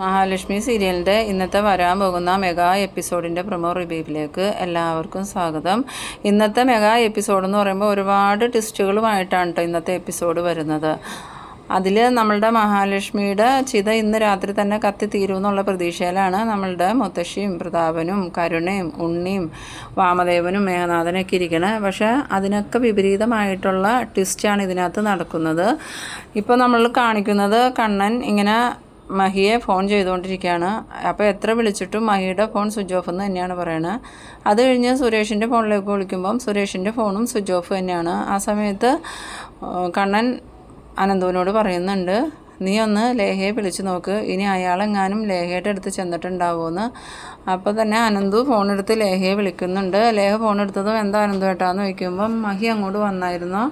മഹാലക്ഷ്മി സീരിയലിന്റെ ഇന്നത്തെ വരാൻ പോകുന്ന മെഗാ എപ്പിസോഡിന്റെ പ്രൊമോ റിവ്യൂവിലേക്ക് എല്ലാവർക്കും സ്വാഗതം. ഇന്നത്തെ മെഗാ എപ്പിസോഡ് എന്ന് പറയുമ്പോൾ ഒരുപാട് ട്വിസ്റ്റുകളുമായിട്ടാണ് കേട്ടോ ഇന്നത്തെ എപ്പിസോഡ് വരുന്നത്. അതിൽ നമ്മളുടെ മഹാലക്ഷ്മിയുടെ ചിത ഇന്ന് രാത്രി തന്നെ കത്തി തീരുമെന്നുള്ള പ്രതീക്ഷയിലാണ് നമ്മളുടെ മുത്തശ്ശിയും പ്രതാപനും കരുണയും ഉണ്ണിയും വാമദേവനും മേഘനാഥനൊക്കെ ഇരിക്കണത് പക്ഷേ അതിനൊക്കെ വിപരീതമായിട്ടുള്ള ട്വിസ്റ്റാണ് ഇതിനകത്ത് നടക്കുന്നത്. ഇപ്പോൾ നമ്മൾ കാണിക്കുന്നത് കണ്ണൻ ഇങ്ങനെ മഹിയെ ഫോൺ ചെയ്തുകൊണ്ടിരിക്കുകയാണ്. അപ്പോൾ എത്ര വിളിച്ചിട്ടും മഹിയുടെ ഫോൺ സ്വിച്ച് ഓഫ് എന്ന് തന്നെയാണ് പറയുന്നത് അത് കഴിഞ്ഞ് സുരേഷിന്റെ ഫോണിലേക്ക് വിളിക്കുമ്പം സുരേഷിന്റെ ഫോണും സ്വിച്ച് ഓഫ് തന്നെയാണ്. ആ സമയത്ത് കണ്ണൻ അനന്തുവിനോട് പറയുന്നുണ്ട് നീ ഒന്ന് ലേഹയെ വിളിച്ചു നോക്ക്. ഇനി അയാളെങ്ങാനും ലേഹയുടെ അടുത്ത് ചെന്നിട്ടുണ്ടാവുമെന്ന് അപ്പോൾ തന്നെ അനന്തു ഫോണെടുത്ത് ലേഹയെ വിളിക്കുന്നുണ്ട്. ലേഹ ഫോൺ എടുത്തതും എന്താ അനന്തു ഏട്ടാന്ന് ചോദിക്കുമ്പം മഹി അങ്ങോട്ട് വന്നായിരുന്നു.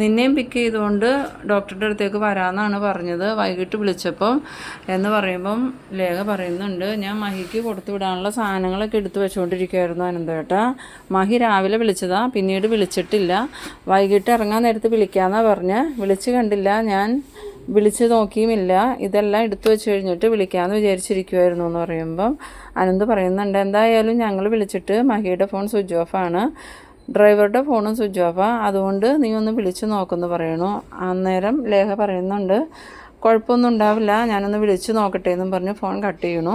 നിന്നെയും പിക്ക് ചെയ്തുകൊണ്ട് ഡോക്ടറുടെ അടുത്തേക്ക് വരാമെന്നാണ് പറഞ്ഞത്. വൈകിട്ട് വിളിച്ചപ്പം എന്ന് പറയുമ്പം ലേഹ പറയുന്നുണ്ട് ഞാൻ മഹിക്ക് കൊടുത്തു വിടാനുള്ള സാധനങ്ങളൊക്കെ എടുത്തു വെച്ചുകൊണ്ടിരിക്കുകയായിരുന്നു അനന്തേട്ടാ മഹി രാവിലെ വിളിച്ചതാ പിന്നീട് വിളിച്ചിട്ടില്ല. വൈകിട്ട് ഇറങ്ങാൻ നേരത്ത് വിളിക്കാമെന്നാണ് പറഞ്ഞ്. വിളിച്ച് കണ്ടില്ല ഞാൻ. വിളിച്ച് നോക്കിയുമില്ല. ഇതെല്ലാം എടുത്തു വെച്ച് കഴിഞ്ഞിട്ട് വിളിക്കാമെന്ന് വിചാരിച്ചിരിക്കുമായിരുന്നു എന്ന് പറയുമ്പം അനന്ത് പറയുന്നുണ്ട് എന്തായാലും ഞങ്ങൾ വിളിച്ചിട്ട് മഹിയുടെ ഫോൺ സ്വിച്ച് ഓഫാണ് ഡ്രൈവറുടെ ഫോണും സ്വിച്ച് ഓഫാണ് അതുകൊണ്ട് നീ ഒന്ന് വിളിച്ച് നോക്കുമെന്ന് പറയണു. അന്നേരം ലേഖ പറയുന്നുണ്ട് കുഴപ്പമൊന്നും ഉണ്ടാവില്ല. ഞാനൊന്ന് വിളിച്ച് നോക്കട്ടെ എന്നും പറഞ്ഞ് ഫോൺ കട്ട് ചെയ്യണു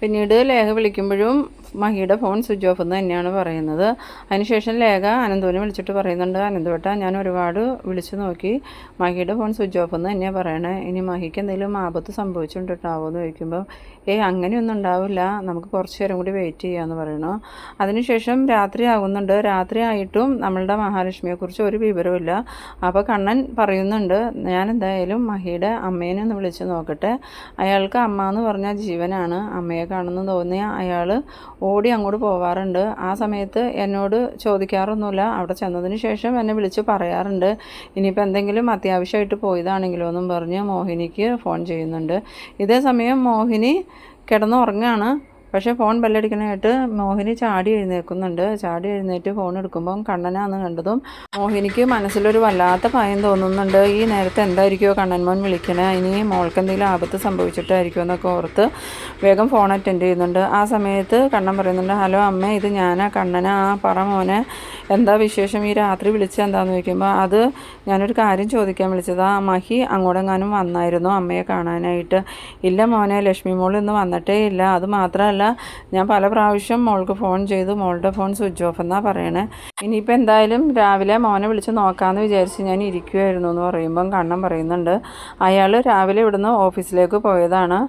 പിന്നീട് ലേഖ വിളിക്കുമ്പോഴും മഹിയുടെ ഫോൺ സ്വിച്ച് ഓഫ് എന്ന് തന്നെയാണ് പറയുന്നത്. അതിനുശേഷം ലേഖ അനന്തുവിനെ വിളിച്ചിട്ട് പറയുന്നുണ്ട് അനന്തുവേട്ട ഞാൻ ഒരുപാട് വിളിച്ചു നോക്കി. മഹിയുടെ ഫോൺ സ്വിച്ച് ഓഫ് എന്ന് തന്നെയാണ് പറയണേ. ഇനി മഹിക്ക് എന്തെങ്കിലും ആപത്ത് സംഭവിച്ചിട്ടുണ്ടാവുമോ എന്ന് ചോദിക്കുമ്പോൾ ഏയ് അങ്ങനെയൊന്നും ഉണ്ടാവില്ല. നമുക്ക് കുറച്ച് നേരം കൂടി വെയിറ്റ് ചെയ്യാമെന്ന് പറയണു. അതിനുശേഷം രാത്രി ആകുന്നുണ്ട്. രാത്രി ആയിട്ടും നമ്മളുടെ മഹാലക്ഷ്മിയെക്കുറിച്ച് ഒരു വിവരമില്ല അപ്പോൾ കണ്ണൻ പറയുന്നുണ്ട് ഞാൻ എന്തായാലും മഹിയുടെ അമ്മേനെ ഒന്ന് വിളിച്ച് നോക്കട്ടെ. അയാൾക്ക് അമ്മ എന്ന് പറഞ്ഞാൽ ജീവനാണ്. അമ്മയെ കാണുന്നു തോന്നിയ അയാൾ ഓടി അങ്ങോട്ട് പോവാറുണ്ട്. ആ സമയത്ത് എന്നോട് ചോദിക്കാറൊന്നുമില്ല. അവിടെ ചെന്നതിന് ശേഷം എന്നെ വിളിച്ച് പറയാറുണ്ട്. ഇനിയിപ്പോൾ എന്തെങ്കിലും അത്യാവശ്യമായിട്ട് പോയതാണെങ്കിലോ എന്നും പറഞ്ഞ് മോഹിനിക്ക് ഫോൺ ചെയ്യുന്നുണ്ട്. ഇതേ സമയം മോഹിനി കിടന്നുറങ്ങാണ്. പക്ഷേ ഫോൺ ബെല്ലടിക്കണമായിട്ട് മോഹിനി ചാടി എഴുന്നേൽക്കുന്നുണ്ട്. ചാടി എഴുന്നേറ്റ് ഫോൺ എടുക്കുമ്പം കണ്ണനാന്ന് കണ്ടതും മോഹിനിക്ക് മനസ്സിലൊരു വല്ലാത്ത ഭയം തോന്നുന്നുണ്ട്. ഈ നേരത്തെ എന്തായിരിക്കുമോ കണ്ണൻ മോൻ വിളിക്കണേ? ഇനി മോൾക്ക് എന്തെങ്കിലും ആപത്ത് സംഭവിച്ചിട്ടായിരിക്കുമോ എന്നൊക്കെ ഓർത്ത് വേഗം ഫോൺ അറ്റൻഡ് ചെയ്യുന്നുണ്ട്. ആ സമയത്ത് കണ്ണൻ പറയുന്നുണ്ട് ഹലോ അമ്മ ഇത് ഞാനാ കണ്ണനാ. ആ പറ മോനെ. എന്താ വിശേഷം? ഈ രാത്രി വിളിച്ചത് എന്താന്ന് ചോദിക്കുമ്പോൾ അത് ഞാനൊരു കാര്യം ചോദിക്കാൻ വിളിച്ചതാ. മഹി അങ്ങോട്ടെങ്ങാനും വന്നായിരുന്നു അമ്മയെ കാണാനായിട്ട്. ഇല്ല മോനെ ലക്ഷ്മി മോൾ ഇന്ന് വന്നിട്ടേ ഇല്ല. അത് മാത്രമല്ല ഞാൻ പല പ്രാവശ്യം മോൾക്ക് ഫോൺ ചെയ്തു മോളുടെ ഫോൺ സ്വിച്ച് ഓഫ് എന്നാ പറയണേ. ഇനിയിപ്പോൾ എന്തായാലും രാവിലെ മോനെ വിളിച്ച് നോക്കാമെന്ന് വിചാരിച്ച് ഞാൻ ഇരിക്കുമായിരുന്നു എന്ന് പറയുമ്പം കണ്ണം പറയുന്നുണ്ട്. അയാൾ രാവിലെ ഇവിടുന്ന് ഓഫീസിലേക്ക് പോയതാണ്.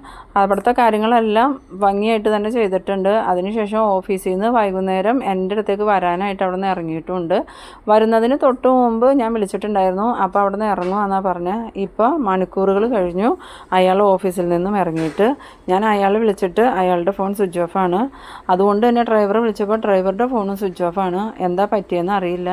അവിടുത്തെ കാര്യങ്ങളെല്ലാം ഭംഗിയായിട്ട് തന്നെ ചെയ്തിട്ടുണ്ട്. അതിനുശേഷം ഓഫീസിൽ നിന്ന് വൈകുന്നേരം എന്റെ അടുത്തേക്ക് വരാനായിട്ട് അവിടെ നിന്ന് ഇറങ്ങിയിട്ടുമുണ്ട് വരുന്നതിന് തൊട്ട് മുമ്പ് ഞാൻ വിളിച്ചിട്ടുണ്ടായിരുന്നു. അപ്പോൾ അവിടെ നിന്ന് ഇറങ്ങുമെന്നാണ് പറഞ്ഞത് ഇപ്പോൾ മണിക്കൂറുകൾ കഴിഞ്ഞു അയാൾ ഓഫീസിൽ നിന്നും ഇറങ്ങിയിട്ട്. ഞാൻ അയാൾ വിളിച്ചിട്ട് അയാളുടെ ഫോൺ സ്വിച്ച് ഓഫാണ് അതുകൊണ്ട് തന്നെ ഡ്രൈവറെ വിളിച്ചപ്പോൾ ഡ്രൈവറുടെ ഫോണും സ്വിച്ച് ഓഫാണ് എന്താ പറ്റിയെന്ന് അറിയില്ല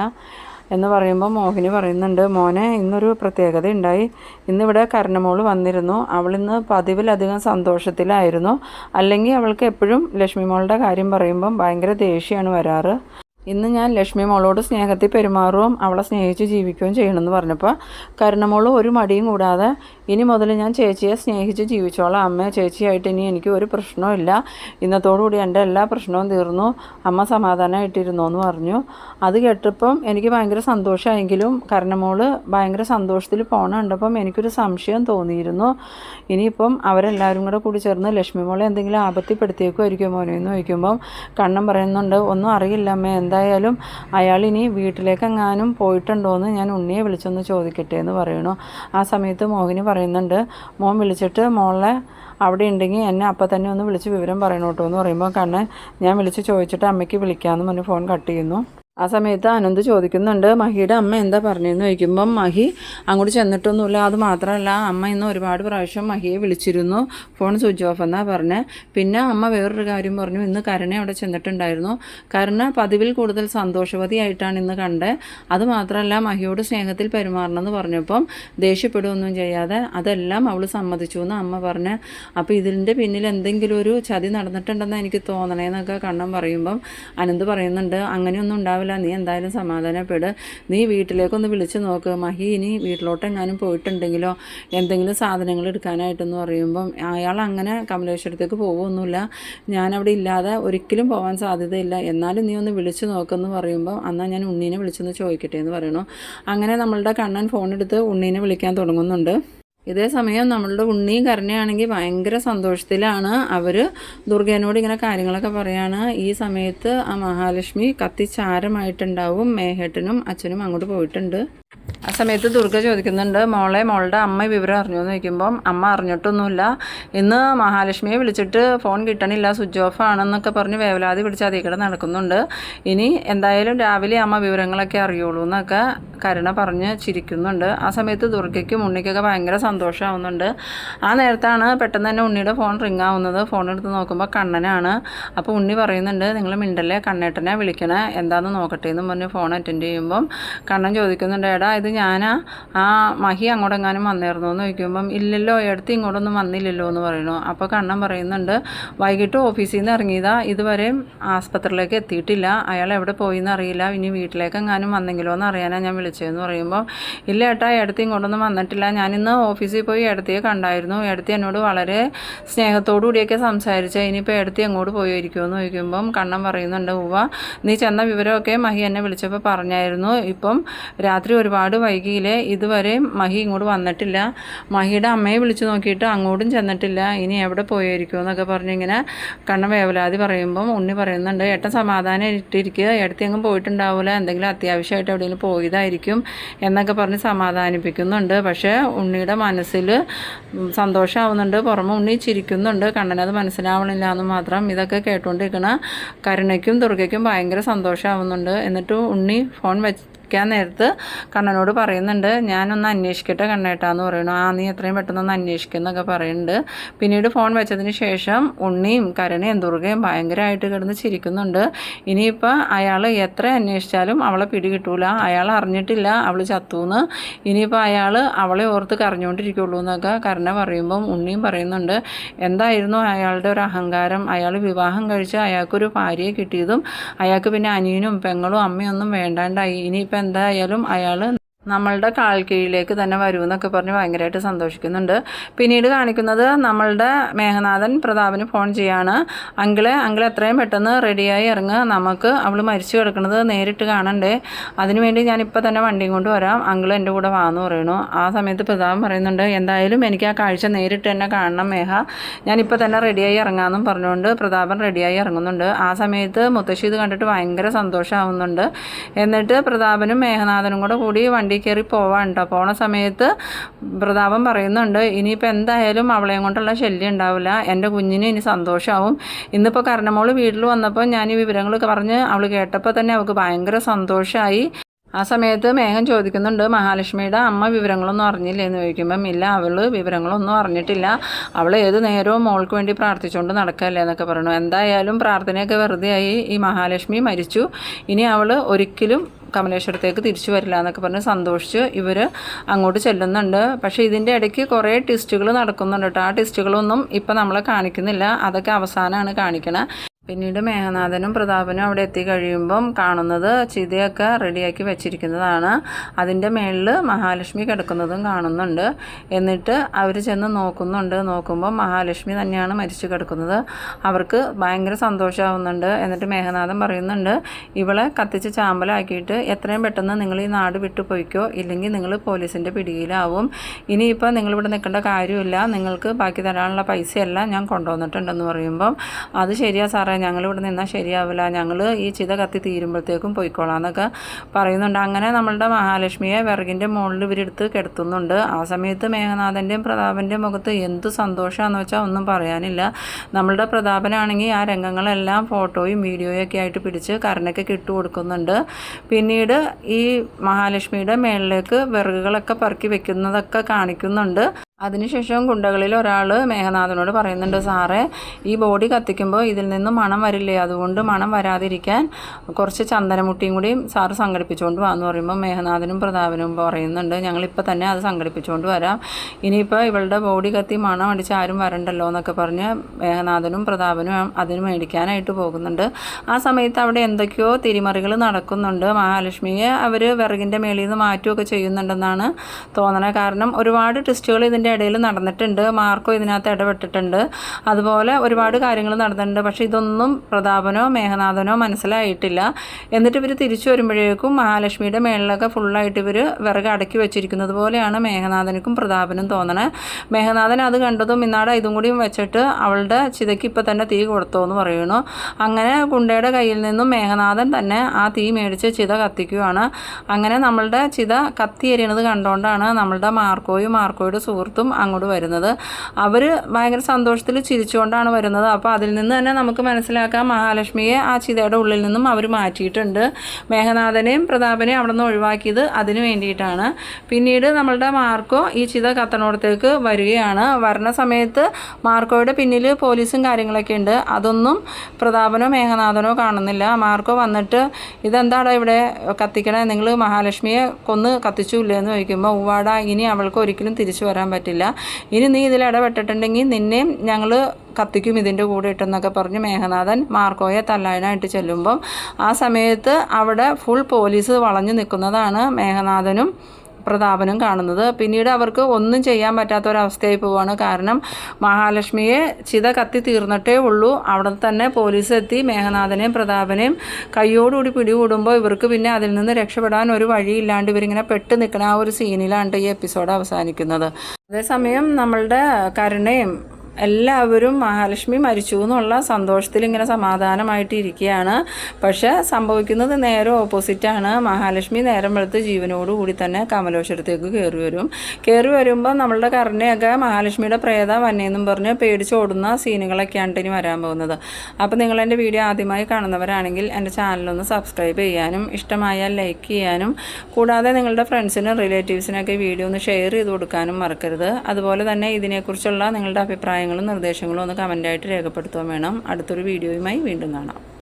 എന്ന് പറയുമ്പോൾ മോഹിനി പറയുന്നുണ്ട് മോനെ ഇന്നൊരു പ്രത്യേകത ഉണ്ടായി. ഇന്നിവിടെ കരണമോൾ വന്നിരുന്നു. അവളിന്ന് പതിവിലധികം സന്തോഷത്തിലായിരുന്നു. അല്ലെങ്കിൽ അവൾക്ക് എപ്പോഴും ലക്ഷ്മി മോളുടെ കാര്യം പറയുമ്പം ഭയങ്കര ദേഷ്യമാണ് വരാറ്. ഇന്ന് ഞാൻ ലക്ഷ്മി മോളോട് സ്നേഹത്തിൽ പെരുമാറുകയും അവളെ സ്നേഹിച്ച് ജീവിക്കുകയും ചെയ്യണമെന്ന് പറഞ്ഞപ്പോൾ കരുണമോൾ ഒരു മടിയും കൂടാതെ ഇനി മുതൽ ഞാൻ ചേച്ചിയെ സ്നേഹിച്ച് ജീവിച്ചോളാം. അമ്മ ചേച്ചിയായിട്ട് ഇനി എനിക്ക് ഒരു പ്രശ്നവും ഇല്ല. ഇന്നത്തോടുകൂടി എന്റെ എല്ലാ പ്രശ്നവും തീർന്നു. അമ്മ സമാധാനമായിട്ടിരുന്നു എന്ന് പറഞ്ഞു. അത് കേട്ടപ്പം എനിക്ക് ഭയങ്കര സന്തോഷമായെങ്കിലും കരുണമോൾ ഭയങ്കര സന്തോഷത്തിൽ പോണ കണ്ടപ്പം എനിക്കൊരു സംശയം തോന്നിയിരുന്നു. ഇനിയിപ്പം അവരെല്ലാവരും കൂടെ കൂടി ചേർന്ന് ലക്ഷ്മി മോളെ എന്തെങ്കിലും ആപത്തിപ്പെടുത്തിയേക്കുമായിരിക്കും മോനെ എന്ന് ചോദിക്കുമ്പം കണ്ണൻ പറയുന്നുണ്ട് ഒന്നും അറിയില്ല അമ്മേ എന്തായാലും അയാൾ ഇനി വീട്ടിലേക്ക് എങ്ങാനും പോയിട്ടുണ്ടോ എന്ന് ഞാൻ ഉണ്ണിയെ വിളിച്ചൊന്ന് ചോദിക്കട്ടെ എന്ന് പറയണു. ആ സമയത്ത് മോഹിനി പറയുന്നുണ്ട് മോൻ വിളിച്ചിട്ട് മോളെ അവിടെ ഉണ്ടെങ്കിൽ എന്നെ അപ്പം തന്നെ ഒന്ന് വിളിച്ച് വിവരം പറയണോട്ടോ എന്ന് പറയുമ്പോൾ കണ്ണൻ ഞാൻ വിളിച്ച് ചോദിച്ചിട്ട് അമ്മയ്ക്ക് വിളിക്കാമെന്ന് പറഞ്ഞ് ഫോൺ കട്ട് ചെയ്യുന്നു. ആ സമയത്ത് അനന്ത് ചോദിക്കുന്നുണ്ട് മഹിയുടെ അമ്മ എന്താ പറഞ്ഞതെന്ന് ചോദിക്കുമ്പം മഹി അങ്ങോട്ട് ചെന്നിട്ടൊന്നുമില്ല. അത് മാത്രമല്ല അമ്മ ഇന്ന് ഒരുപാട് പ്രാവശ്യം മഹിയെ വിളിച്ചിരുന്നു. ഫോൺ സ്വിച്ച് ഓഫ് എന്നാ പറഞ്ഞത് പിന്നെ അമ്മ വേറൊരു കാര്യം പറഞ്ഞു. ഇന്ന് കരുണ അവിടെ ചെന്നിട്ടുണ്ടായിരുന്നു. കരുണ പതിവിൽ കൂടുതൽ സന്തോഷവതിയായിട്ടാണ് ഇന്ന് കണ്ടത് അത് മാത്രമല്ല മഹിയോട് സ്നേഹത്തിൽ പെരുമാറണമെന്ന് പറഞ്ഞപ്പം ദേഷ്യപ്പെടുകയൊന്നും ചെയ്യാതെ അതെല്ലാം അവൾ സമ്മതിച്ചു എന്ന് അമ്മ പറഞ്ഞ്. അപ്പോൾ ഇതിന്റെ പിന്നിൽ എന്തെങ്കിലും ഒരു ചതി നടന്നിട്ടുണ്ടെന്ന് എനിക്ക് തോന്നണേന്നൊക്കെ കണ്ണം പറയുമ്പം അനന്ത് പറയുന്നുണ്ട് അങ്ങനെയൊന്നും ഉണ്ടാവില്ല ഉണ്ടാവില്ല. നീ എന്തായാലും സമാധാനപ്പെട്. നീ വീട്ടിലേക്കൊന്ന് വിളിച്ച് നോക്ക്. മഹി ഇനി വീട്ടിലോട്ട് എങ്ങാനും പോയിട്ടുണ്ടെങ്കിലോ എന്തെങ്കിലും സാധനങ്ങൾ എടുക്കാനായിട്ടെന്ന് പറയുമ്പം അയാൾ അങ്ങനെ കമലേശ്വരത്തേക്ക് പോകുമൊന്നുമില്ല ഞാനവിടെ ഇല്ലാതെ ഒരിക്കലും പോകാൻ സാധ്യതയില്ല. എന്നാലും നീ ഒന്ന് വിളിച്ച് നോക്കെന്ന് പറയുമ്പോൾ എന്നാൽ ഞാൻ ഉണ്ണീനെ വിളിച്ചൊന്ന് ചോദിക്കട്ടെ എന്ന് പറയണു. അങ്ങനെ നമ്മളുടെ കണ്ണൻ ഫോൺ എടുത്ത് ഉണ്ണീനെ വിളിക്കാൻ തുടങ്ങുന്നുണ്ട്. ഇതേ സമയം നമ്മളുടെ ഉണ്ണിയും കരുണയാണെങ്കിൽ ഭയങ്കര സന്തോഷത്തിലാണ്. അവർ ദുർഗേനോട് ഇങ്ങനെ കാര്യങ്ങളൊക്കെ പറയാണ്. ഈ സമയത്ത് ആ മഹാലക്ഷ്മി കത്തിച്ചാരമായിട്ടുണ്ടാവും മേഹേട്ടനും അച്ഛനും അങ്ങോട്ട് പോയിട്ടുണ്ട്. ആ സമയത്ത് ദുർഗ ചോദിക്കുന്നുണ്ട് മോളെ മോളുടെ അമ്മ വിവരം അറിഞ്ഞു എന്ന് ചോദിക്കുമ്പം അമ്മ അറിഞ്ഞിട്ടൊന്നുമില്ല. ഇന്ന് മഹാലക്ഷ്മിയെ വിളിച്ചിട്ട് ഫോൺ കിട്ടണില്ല സ്വിച്ച് ഓഫ് ആണെന്നൊക്കെ പറഞ്ഞ് വേവലാതി പിടിച്ച് അതേ കൂടെ നടക്കുന്നുണ്ട്. ഇനി എന്തായാലും രാവിലെ അമ്മ വിവരങ്ങളൊക്കെ അറിയുള്ളൂ എന്നൊക്കെ കരുണ പറഞ്ഞ് ചിരിക്കുന്നുണ്ട്. ആ സമയത്ത് ദുർഗയ്ക്കും ഉണ്ണിക്കൊക്കെ ഭയങ്കര സന്തോഷമാവുന്നുണ്ട് ആ നേരത്താണ് പെട്ടെന്ന് തന്നെ ഉണ്ണിയുടെ ഫോൺ റിങ് ആവുന്നത് ഫോൺ എടുത്ത് നോക്കുമ്പോൾ കണ്ണനാണ്. അപ്പോൾ ഉണ്ണി പറയുന്നുണ്ട് നിങ്ങൾ മിണ്ടല്ലേ? കണ്ണേട്ടനെ വിളിക്കണേ. എന്താണെന്ന് നോക്കട്ടെ എന്നും പറഞ്ഞ് ഫോൺ അറ്റൻഡ് ചെയ്യുമ്പം കണ്ണൻ ചോദിക്കുന്നുണ്ട് എടാ ഇത് ഞാൻ ആ മഹി അങ്ങോട്ടെങ്ങാനും വന്നിരുന്നു എന്ന് ചോദിക്കുമ്പം ഇല്ലല്ലോ എടുത്ത് ഇങ്ങോട്ടൊന്നും വന്നില്ലല്ലോ എന്ന് പറയുന്നു. അപ്പോൾ കണ്ണൻ പറയുന്നുണ്ട് വൈകിട്ട് ഓഫീസിൽ നിന്ന് ഇറങ്ങിയതാ ഇതുവരെയും ആസ്പത്രിയിലേക്ക് എത്തിയിട്ടില്ല. അയാൾ എവിടെ പോയി എന്ന് അറിയില്ല. ഇനി വീട്ടിലേക്ക് എങ്ങാനും വന്നെങ്കിലോ എന്ന് അറിയാനാണ് ഞാൻ വിളിച്ചതെന്ന് പറയുമ്പോൾ ഇല്ല ഏട്ടാ എടുത്ത് ഇങ്ങോട്ടൊന്നും വന്നിട്ടില്ല. ഞാനിന്ന് ഓഫീസിൽ പോയി എടുത്തിയെ കണ്ടായിരുന്നു. എടുത്തി എന്നോട് വളരെ സ്നേഹത്തോടു കൂടിയൊക്കെ സംസാരിച്ച ഇനിയിപ്പോൾ എടുത്തി എങ്ങോട്ട് പോയിരിക്കുമെന്ന് ചോദിക്കുമ്പം കണ്ണൻ പറയുന്നുണ്ട് ഉവ നീ ചെന്ന വിവരമൊക്കെ മഹി എന്നെ വിളിച്ചപ്പോൾ പറഞ്ഞായിരുന്നു. ഇപ്പം രാത്രി ഒരുപാട് വൈകിയില്ലേ ഇതുവരെ മഹി ഇങ്ങോട്ട് വന്നിട്ടില്ല. മഹിയുടെ അമ്മയെ വിളിച്ചു നോക്കിയിട്ട് അങ്ങോട്ടും ചെന്നിട്ടില്ല. ഇനി എവിടെ പോയിരിക്കും എന്നൊക്കെ പറഞ്ഞിങ്ങനെ കണ്ണ വേവലാതി പറയുമ്പം ഉണ്ണി പറയുന്നുണ്ട് ഏട്ടൻ സമാധാനം ഇട്ടിരിക്കുക എടുത്തി അങ്ങ് പോയിട്ടുണ്ടാവില്ല എന്തെങ്കിലും അത്യാവശ്യമായിട്ട് എവിടെയെങ്കിലും പോയതായിരിക്കും എന്നൊക്കെ പറഞ്ഞ് സമാധാനിപ്പിക്കുന്നുണ്ട്. പക്ഷേ ഉണ്ണിയുടെ മനസ്സിൽ സന്തോഷമാവുന്നുണ്ട് പുറമെ ഉണ്ണി ചിരിക്കുന്നുണ്ട്. കണ്ണനത് മനസ്സിലാവണില്ല എന്ന് മാത്രം ഇതൊക്കെ കേട്ടുകൊണ്ടിരിക്കണ കരുണയ്ക്കും ദുർഗയ്ക്കും ഭയങ്കര സന്തോഷമാവുന്നുണ്ട് എന്നിട്ട് ഉണ്ണി ഫോൺ വെച്ച് വിളിക്കാൻ നേരത്ത് കണ്ണനോട് പറയുന്നുണ്ട് ഞാനൊന്ന് അന്വേഷിക്കട്ടെ കണ്ണേട്ടാന്ന് പറയുന്നു. ആ നീ എത്രയും പെട്ടെന്ന് അന്വേഷിക്കുന്നൊക്കെ പറയുന്നുണ്ട്. പിന്നീട് ഫോൺ വെച്ചതിന് ശേഷം ഉണ്ണിയും കരണയും ദുർഗയും ഭയങ്കരമായിട്ട് കിടന്ന് ചിരിക്കുന്നുണ്ട്. ഇനിയിപ്പോൾ അയാൾ എത്ര അന്വേഷിച്ചാലും അവളെ പിടികിട്ടൂല. അയാൾ അറിഞ്ഞിട്ടില്ല അവൾ ചത്തൂന്ന്. ഇനിയിപ്പോൾ അയാൾ അവളെ ഓർത്ത് കരഞ്ഞുകൊണ്ടിരിക്കുള്ളൂ എന്നൊക്കെ കരുണ പറയുമ്പം ഉണ്ണിയും പറയുന്നുണ്ട്. എന്തായിരുന്നു അയാളുടെ ഒരു അഹങ്കാരം? അയാൾ വിവാഹം കഴിച്ച് അയാൾക്കൊരു ഭാര്യയെ കിട്ടിയതും അയാൾക്ക് പിന്നെ അനിയനും പെങ്ങളും അമ്മയൊന്നും വേണ്ടാണ്ടായി. ഇനിയിപ്പോൾ എന്തായാലും അയാൾ നമ്മളുടെ കാൽ കീഴിലേക്ക് തന്നെ വരുമെന്നൊക്കെ പറഞ്ഞ് ഭയങ്കരമായിട്ട് സന്തോഷിക്കുന്നുണ്ട്. പിന്നീട് കാണിക്കുന്നത് നമ്മളുടെ മേഘനാഥൻ പ്രതാപിന് ഫോൺ ചെയ്യാണ്. അങ്കിളെ അങ്കിൾ എത്രയും പെട്ടെന്ന് റെഡിയായി ഇറങ്ങുക നമുക്ക് അവൾ മരിച്ചു കിടക്കുന്നത് നേരിട്ട് കാണണ്ടേ. അതിനുവേണ്ടി ഞാനിപ്പോൾ തന്നെ വണ്ടിയും കൊണ്ട് വരാം. അങ്കിൾ എന്റെ കൂടെ വാന്ന് പറയണു. ആ സമയത്ത് പ്രതാപൻ പറയുന്നുണ്ട് എന്തായാലും എനിക്ക് ആ കാഴ്ച നേരിട്ട് തന്നെ കാണണം മേഘ. ഞാനിപ്പോൾ തന്നെ റെഡിയായി ഇറങ്ങാമെന്നും പറഞ്ഞുകൊണ്ട് പ്രതാപൻ റെഡിയായി ഇറങ്ങുന്നുണ്ട്. ആ സമയത്ത് മുത്തശ്ശി ഇത് കണ്ടിട്ട് ഭയങ്കര സന്തോഷമാവുന്നുണ്ട് എന്നിട്ട് പ്രതാപനും മേഘനാഥനും കൂടെ കൂടി വണ്ടി വണ്ടി കയറി പോവാൻ പോണ സമയത്ത് പ്രതാപൻ പറയുന്നുണ്ട് ഇനിയിപ്പോൾ എന്തായാലും അവളെയും കൊണ്ടുള്ള ശല്യം ഉണ്ടാവില്ല. എന്റെ കുഞ്ഞിന് ഇനി സന്തോഷമാവും ഇന്നിപ്പോൾ കരണമോൾ വീട്ടിൽ വന്നപ്പോൾ ഞാൻ ഈ വിവരങ്ങൾ പറഞ്ഞ് അവൾ കേട്ടപ്പോൾ തന്നെ അവൾക്ക് ഭയങ്കര സന്തോഷമായി ആ സമയത്ത് മേഘം ചോദിക്കുന്നുണ്ട് മഹാലക്ഷ്മിയുടെ അമ്മ വിവരങ്ങളൊന്നും അറിഞ്ഞില്ലേ എന്ന് ചോദിക്കുമ്പം ഇല്ല അവൾ വിവരങ്ങളൊന്നും അറിഞ്ഞിട്ടില്ല. അവൾ ഏത് നേരവും മോൾക്ക് വേണ്ടി പ്രാർത്ഥിച്ചുകൊണ്ട് നടക്കല്ലേ എന്നൊക്കെ പറഞ്ഞു. എന്തായാലും പ്രാർത്ഥനയൊക്കെ വെറുതെ ആയി ഈ മഹാലക്ഷ്മി മരിച്ചു. ഇനി അവൾ ഒരിക്കലും കമലേശ്വരത്തേക്ക് തിരിച്ചു വരില്ല എന്നൊക്കെ പറഞ്ഞ് സന്തോഷിച്ച് ഇവർ അങ്ങോട്ട് ചെല്ലുന്നുണ്ട്. പക്ഷേ ഇതിന്റെ ഇടയ്ക്ക് കുറേ ടെസ്റ്റുകൾ നടക്കുന്നുണ്ട് കേട്ടോ ആ ടെസ്റ്റുകളൊന്നും ഇപ്പം നമ്മളെ കാണിക്കുന്നില്ല. അതൊക്കെ അവസാനമാണ് കാണിക്കണത് പിന്നീട് മേഘനാഥനും പ്രതാപനും അവിടെ എത്തി കഴിയുമ്പം കാണുന്നത് ചിതയൊക്കെ റെഡിയാക്കി വെച്ചിരിക്കുന്നതാണ്. അതിന്റെ മേളിൽ മഹാലക്ഷ്മി കിടക്കുന്നതും കാണുന്നുണ്ട്. എന്നിട്ട് അവർ ചെന്ന് നോക്കുന്നുണ്ട്. നോക്കുമ്പോൾ മഹാലക്ഷ്മി തന്നെയാണ് മരിച്ചു കിടക്കുന്നത്. അവർക്ക് ഭയങ്കര സന്തോഷമാവുന്നുണ്ട്. എന്നിട്ട് മേഘനാഥൻ പറയുന്നുണ്ട് ഇവളെ കത്തിച്ച് ചാമ്പലാക്കിയിട്ട് എത്രയും പെട്ടെന്ന് നിങ്ങൾ ഈ നാട് വിട്ടു പോയിക്കോ. ഇല്ലെങ്കിൽ നിങ്ങൾ പോലീസിന്റെ പിടിയിലാവും. ഇനിയിപ്പോൾ നിങ്ങളിവിടെ നിൽക്കേണ്ട കാര്യമില്ല. നിങ്ങൾക്ക് ബാക്കി തരാനുള്ള പൈസയെല്ലാം ഞാൻ കൊണ്ടുവന്നിട്ടുണ്ടെന്ന് പറയുമ്പം അത് ശരിയാ സാറേ. ഞങ്ങളിവിടെ നിന്നാൽ ശരിയാവില്ല. ഞങ്ങൾ ഈ ചിത കത്തി തീരുമ്പോഴത്തേക്കും പോയിക്കോളാം എന്നൊക്കെ പറയുന്നുണ്ട്. അങ്ങനെ നമ്മളുടെ മഹാലക്ഷ്മിയെ വിറകിന്റെ മുകളിൽ ഇവരെടുത്ത് കിടത്തുന്നുണ്ട്. ആ സമയത്ത് മേഘനാഥന്റെയും പ്രതാപന്റെയും മുഖത്ത് എന്ത് സന്തോഷമാണെന്ന് വെച്ചാൽ ഒന്നും പറയാനില്ല. നമ്മളുടെ പ്രതാപനാണെങ്കിൽ ആ രംഗങ്ങളെല്ലാം ഫോട്ടോയും വീഡിയോയും ഒക്കെ ആയിട്ട് പിടിച്ച് കരനൊക്കെ കിട്ടു കൊടുക്കുന്നുണ്ട് പിന്നീട് ഈ മഹാലക്ഷ്മിയുടെ മേളിലേക്ക് വിറകുകളൊക്കെ പറക്കി വെക്കുന്നതൊക്കെ കാണിക്കുന്നുണ്ട്. അതിനുശേഷം കുണ്ടകളിൽ ഒരാൾ മേഘനാഥനോട് പറയുന്നുണ്ട് സാറേ ഈ ബോഡി കത്തിക്കുമ്പോൾ ഇതിൽ നിന്ന് മണം വരില്ലേ? അതുകൊണ്ട് മണം വരാതിരിക്കാൻ കുറച്ച് ചന്ദനമുട്ടിയും കൂടി സാറ് സംഘടിപ്പിച്ചുകൊണ്ട് വാന്ന് പറയുമ്പോൾ മേഘനാഥനും പ്രതാപനും പറയുന്നുണ്ട് ഞങ്ങളിപ്പോൾ തന്നെ അത് സംഘടിപ്പിച്ചുകൊണ്ട് വരാം. ഇനിയിപ്പോൾ ഇവളുടെ ബോഡി കത്തി മണം അടിച്ച് ആരും വരണ്ടല്ലോ എന്നൊക്കെ പറഞ്ഞ് മേഘനാഥനും പ്രതാപനും അതിന് മേടിക്കാനായിട്ട് പോകുന്നുണ്ട്. ആ സമയത്ത് അവിടെ എന്തൊക്കെയോ തിരിമറികൾ നടക്കുന്നുണ്ട്. മഹാലക്ഷ്മിയെ അവർ വിറകിന്റെ മേളിൽ നിന്ന് മാറ്റുകയൊക്കെ ചെയ്യുന്നുണ്ടെന്നാണ് തോന്നണത് കാരണം. ഒരുപാട് ടെസ്റ്റുകൾ ഇതിന്റെ ഇടയിൽ നടന്നിട്ടുണ്ട്. മാർക്കോ ഇതിനകത്ത് ഇടപെട്ടിട്ടുണ്ട്. അതുപോലെ ഒരുപാട് കാര്യങ്ങൾ നടന്നിട്ടുണ്ട്. പക്ഷേ ഇതൊന്നും പ്രതാപനോ മേഘനാഥനോ മനസ്സിലായിട്ടില്ല. എന്നിട്ട് ഇവർ തിരിച്ചു വരുമ്പോഴേക്കും മഹാലക്ഷ്മിയുടെ മേളിലൊക്കെ ഫുള്ളായിട്ട് ഇവർ വിറക് അടക്കി വെച്ചിരിക്കുന്നത് പോലെയാണ് മേഘനാഥനക്കും പ്രതാപനും തോന്നണേ. മേഘനാഥൻ അത് കണ്ടതും ഇന്നാടെ ഇതും കൂടിയും വെച്ചിട്ട് അവളുടെ ചിതയ്ക്ക് ഇപ്പം തന്നെ തീ കൊടുത്തോ എന്ന് പറയുന്നു. അങ്ങനെ ഗുണ്ടയുടെ കയ്യിൽ നിന്നും മേഘനാഥൻ തന്നെ ആ തീ മേടിച്ച് ചിത കത്തിക്കുകയാണ് അങ്ങനെ നമ്മളുടെ ചിത കത്തി എരിയണത് കണ്ടുകൊണ്ടാണ് നമ്മളുടെ മാർക്കോയും മാർക്കോയുടെ സുഹൃത്തും അങ്ങോട്ട് വരുന്നത്. അവർ ഭയങ്കര സന്തോഷത്തിൽ ചിരിച്ചുകൊണ്ടാണ് വരുന്നത്. അപ്പോൾ അതിൽ നിന്ന് തന്നെ നമുക്ക് മനസ്സിലാക്കാം മഹാലക്ഷ്മിയെ ആ ചിതയുടെ ഉള്ളിൽ നിന്നും അവർ മാറ്റിയിട്ടുണ്ട്. മേഘനാഥനെയും പ്രതാപനെയും അവിടെ നിന്ന് ഒഴിവാക്കിയത് അതിനു വേണ്ടിയിട്ടാണ്. പിന്നീട് നമ്മളുടെ മാർക്കോ ഈ ചിത കത്തണോടത്തേക്ക് വരികയാണ്. വരണ സമയത്ത് മാർക്കോയുടെ പിന്നിൽ പോലീസും കാര്യങ്ങളൊക്കെ ഉണ്ട്. അതൊന്നും പ്രതാപനോ മേഘനാഥനോ കാണുന്നില്ല. മാർക്കോ വന്നിട്ട് ഇതെന്താടാ ഇവിടെ കത്തിക്കണേ? നിങ്ങൾ മഹാലക്ഷ്മിയെ കൊന്ന് കത്തിച്ചില്ലേ? എന്ന് ചോദിക്കുമ്പോൾ ഉവാട ഇനി അവൾക്ക് ഒരിക്കലും തിരിച്ചു വരാൻ പറ്റില്ല. ഇനി നീ ഇതിൽ ഇടപെട്ടിട്ടുണ്ടെങ്കിൽ നിന്നെയും ഞങ്ങൾ കത്തിക്കും ഇതിന്റെ കൂടെ ഇട്ടെന്നൊക്കെ പറഞ്ഞ് മേഘനാഥൻ മാർക്കോയെ തല്ലാനായിട്ട് ചെല്ലുമ്പം ആ സമയത്ത് അവിടെ ഫുൾ പോലീസ് വളഞ്ഞു നിൽക്കുന്നതാണ് മേഘനാഥനും പ്രതാപനും കാണുന്നത്. പിന്നീട് അവർക്ക് ഒന്നും ചെയ്യാൻ പറ്റാത്ത ഒരവസ്ഥയായി പോവുകയാണ് കാരണം മഹാലക്ഷ്മിയെ ചിത കത്തി തീർന്നിട്ടേ ഉള്ളൂ. അവിടെ തന്നെ പോലീസ് എത്തി. മേഘനാഥനെയും പ്രതാപനെയും കയ്യോടുകൂടി പിടികൂടുമ്പോൾ ഇവർക്ക് പിന്നെ അതിൽ നിന്ന് രക്ഷപ്പെടാൻ ഒരു വഴിയില്ലാണ്ട് ഇവരിങ്ങനെ പെട്ട് നിൽക്കുന്ന ആ ഒരു സീനിലാണ് ഈ എപ്പിസോഡ് അവസാനിക്കുന്നത്. അതേസമയം നമ്മളുടെ കരുണയും എല്ലാവരും മഹാലക്ഷ്മി മരിച്ചു എന്നുള്ള സന്തോഷത്തിൽ ഇങ്ങനെ സമാധാനമായിട്ട് ഇരിക്കുകയാണ് പക്ഷെ സംഭവിക്കുന്നത് നേരെ ഓപ്പോസിറ്റാണ് മഹാലക്ഷ്മി നേരം വെളുത്ത് ജീവനോടുകൂടി തന്നെ കമലോശ്വരത്തേക്ക് കയറി വരും. കയറി വരുമ്പോൾ നമ്മളുടെ കരുണയൊക്കെ മഹാലക്ഷ്മിയുടെ പ്രേത വന്നേന്നും പറഞ്ഞ് പേടിച്ചോടുന്ന സീനുകളൊക്കെയാണ് ഇനി വരാൻ പോകുന്നത്. അപ്പോൾ നിങ്ങൾ എന്റെ വീഡിയോ ആദ്യമായി കാണുന്നവരാണെങ്കിൽ എന്റെ ചാനലൊന്ന് സബ്സ്ക്രൈബ് ചെയ്യാനും ഇഷ്ടമായാൽ ലൈക്ക് ചെയ്യാനും കൂടാതെ നിങ്ങളുടെ ഫ്രണ്ട്സിനും റിലേറ്റീവ്സിനൊക്കെ വീഡിയോ ഒന്ന് ഷെയർ ചെയ്ത് കൊടുക്കാനും മറക്കരുത്. അതുപോലെ തന്നെ ഇതിനെക്കുറിച്ചുള്ള നിങ്ങളുടെ അഭിപ്രായം അഭിപ്രായങ്ങളും നിർദ്ദേശങ്ങളും ഒന്ന് കമന്റായിട്ട് രേഖപ്പെടുത്തുകയും വേണം. അടുത്തൊരു വീഡിയോയുമായി വീണ്ടും കാണാം.